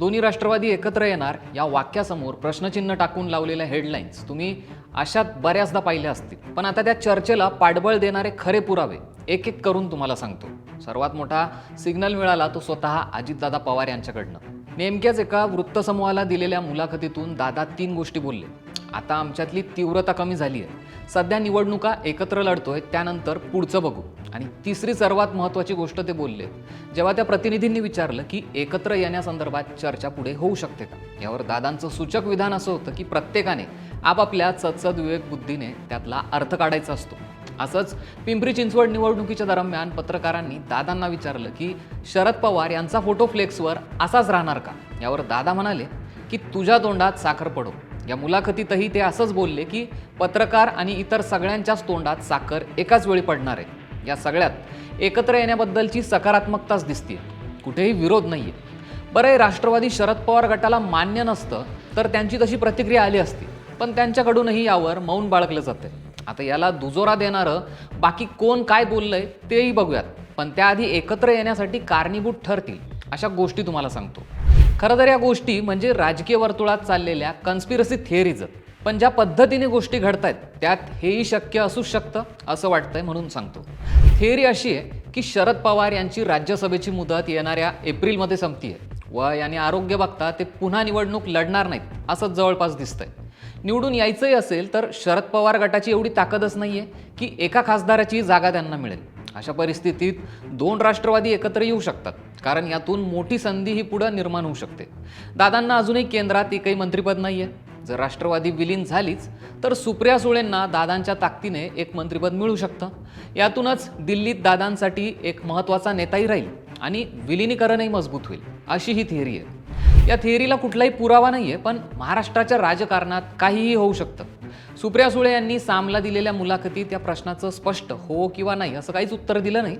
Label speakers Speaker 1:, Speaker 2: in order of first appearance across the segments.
Speaker 1: दोन्ही राष्ट्रवादी एकत्र येणार या वाक्यासमोर प्रश्नचिन्ह टाकून लावलेल्या हेडलाईन्स तुम्ही अशात बऱ्याचदा पाहिल्या असतील. पण आता त्या चर्चेला पाठबळ देणारे खरे पुरावे एक एक करून तुम्हाला सांगतो. सर्वात मोठा सिग्नल मिळाला तो स्वतः अजितदादा पवार यांच्याकडनं. नेमक्याच एका वृत्तसमूहाला दिलेल्या मुलाखतीतून दादा तीन गोष्टी बोलले. आता आमच्यातली तीव्रता कमी झाली आहे सध्या निवडणुका एकत्र लढतोय त्यानंतर पुढचं बघू. आणि तिसरी सर्वात महत्त्वाची गोष्ट ते बोलले. जेव्हा त्या प्रतिनिधींनी विचारलं की एकत्र येण्यासंदर्भात चर्चा पुढे होऊ शकते का? यावर दादांचं सूचक विधान असं होतं की प्रत्येकाने आपापल्या सदसद विवेक बुद्धीने त्यातला अर्थ काढायचा असतो. असंच पिंपरी चिंचवड निवडणुकीच्या दरम्यान पत्रकारांनी दादांना विचारलं की शरद पवार यांचा फोटो फ्लेक्सवर असाच राहणार का? यावर दादा म्हणाले की तुझ्या तोंडात साखर पडो. या मुलाखतीतही ते असंच बोलले की पत्रकार आणि इतर सगळ्यांच्याच तोंडात साखर एकाच वेळी पडणार आहे. या सगळ्यात एकत्र येण्याबद्दलची सकारात्मकताच दिसते कुठेही विरोध नाहीये. बरं राष्ट्रवादी शरद पवार गटाला मान्य नसतं तर त्यांची तशी प्रतिक्रिया आली असती. पण त्यांच्याकडूनही यावर मौन बाळगलं जातंय. आता याला दुजोरा देणारं बाकी कोण काय बोललंय तेही बघूयात. पण त्याआधी एकत्र येण्यासाठी कारणीभूत ठरतील अशा गोष्टी तुम्हाला सांगतो. खरं तर या गोष्टी म्हणजे राजकीय वर्तुळात चाललेल्या कन्स्पिरसी थिअरीज पण ज्या पद्धतीने गोष्टी घडतायत त्यात हेही शक्य असूच शकतं असं वाटतंय म्हणून सांगतो. थिअरी अशी आहे की शरद पवार यांची राज्यसभेची मुदत येणाऱ्या एप्रिलमध्ये संपती आहे व याने आरोग्य बघता ते पुन्हा निवडणूक लढणार नाहीत असंच जवळपास दिसतंय. निवडून यायचंही असेल तर शरद पवार गटाची एवढी ताकदच नाही आहे की एका खासदाराची जागा त्यांना मिळेल. अशा परिस्थितीत दोन राष्ट्रवादी एकत्र येऊ शकतात कारण यातून मोठी संधी ही पुढं निर्माण होऊ शकते. दादांना अजूनही केंद्रात एकही मंत्रिपद नाही आहे जर राष्ट्रवादी विलीन झालीच तर सुप्रिया सुळेंना दादांच्या ताकदीने एक मंत्रिपद मिळू शकतं. यातूनच दिल्लीत दादांसाठी एक महत्त्वाचा नेताही राहील आणि विलिनीकरणही मजबूत होईल अशी ही थिअरी आहे. या थिअरीला कुठलाही पुरावा नाही आहे पण महाराष्ट्राच्या राजकारणात काहीही होऊ शकतं. सुप्रिया सुळे यांनी सामला दिलेल्या मुलाखतीत या प्रश्नाचं स्पष्ट हो किंवा नाही असं काहीच उत्तर दिलं नाही.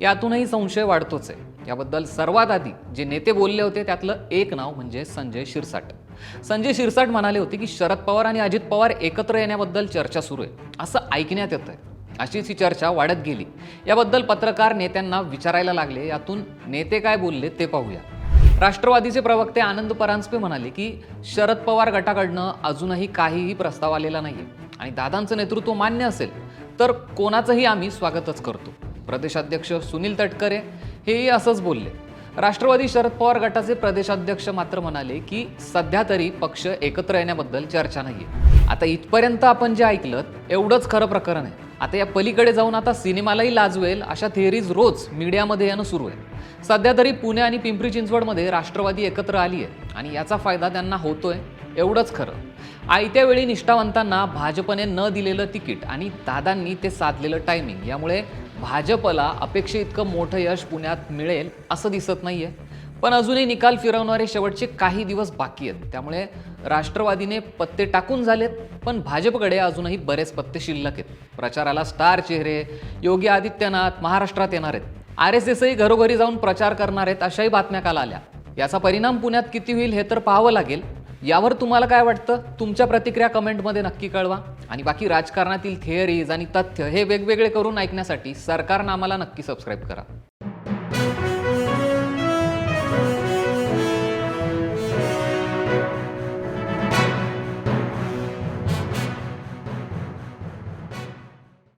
Speaker 1: यातूनही संशय वाढतोच आहे. याबद्दल सर्वात आधी जे नेते बोलले होते त्यातलं एक नाव म्हणजे संजय शिरसाट. संजय शिरसाट म्हणाले होते की शरद पवार आणि अजित पवार एकत्र येण्याबद्दल चर्चा सुरू आहे. असं ऐकण्यात येतं आहे अशीच ही चर्चा वाढत गेली. याबद्दल पत्रकार नेत्यांना विचारायला लागले. यातून नेते काय बोलले ते पाहूया. राष्ट्रवादीचे प्रवक्ते आनंद परांजपे म्हणाले की शरद पवार गटाकडनं अजूनही काहीही प्रस्ताव आलेला नाही आणि दादांचं नेतृत्व मान्य असेल तर कोणाचंही आम्ही स्वागतच करतो. प्रदेशाध्यक्ष सुनील तटकरे हेही असंच बोलले. राष्ट्रवादी शरद पवार गटाचे प्रदेशाध्यक्ष मात्र म्हणाले की सध्या तरी पक्ष एकत्र येण्याबद्दल चर्चा नाहीये. आता इथपर्यंत आपण जे ऐकलं एवढंच खरं प्रकरण आहे. आता या पलीकडे जाऊन आता सिनेमालाही लाजवेल अशा थिअरीज रोज मीडियामध्ये यानं सुरू आहे. सध्या तरी पुणे आणि पिंपरी चिंचवडमध्ये राष्ट्रवादी एकत्र आली आहे आणि याचा फायदा त्यांना होतोय एवढंच खरं. आयत्या वेळी निष्ठावंतांना भाजपने न दिलेलं तिकीट आणि दादांनी ते साधलेलं टायमिंग यामुळे भाजपला अपेक्षे इतकं मोठं यश पुण्यात मिळेल असं दिसत नाही आहे पण अजूनही निकाल फिरवणारे शेवटचे काही दिवस बाकी आहेत. त्यामुळे राष्ट्रवादीने पत्ते टाकून झालेत पण भाजपकडे अजूनही बरेच पत्ते शिल्लक आहेत. प्रचाराला स्टार चेहरे योगी आदित्यनाथ महाराष्ट्रात येणार आहेत. आर एस एसही घरोघरी जाऊन प्रचार करणार आहेत अशाही बातम्या काल आल्या. याचा परिणाम पुण्यात किती होईल हे तर पाहावं लागेल. यावर तुम्हाला काय वाटतं? तुमच्या प्रतिक्रिया कमेंटमध्ये नक्की कळवा. आणि बाकी राजकारणातील थिअरीज आणि तथ्य हे वेगवेगळे करून ऐकण्यासाठी सरकारनं आम्हाला नक्की सबस्क्राईब करा.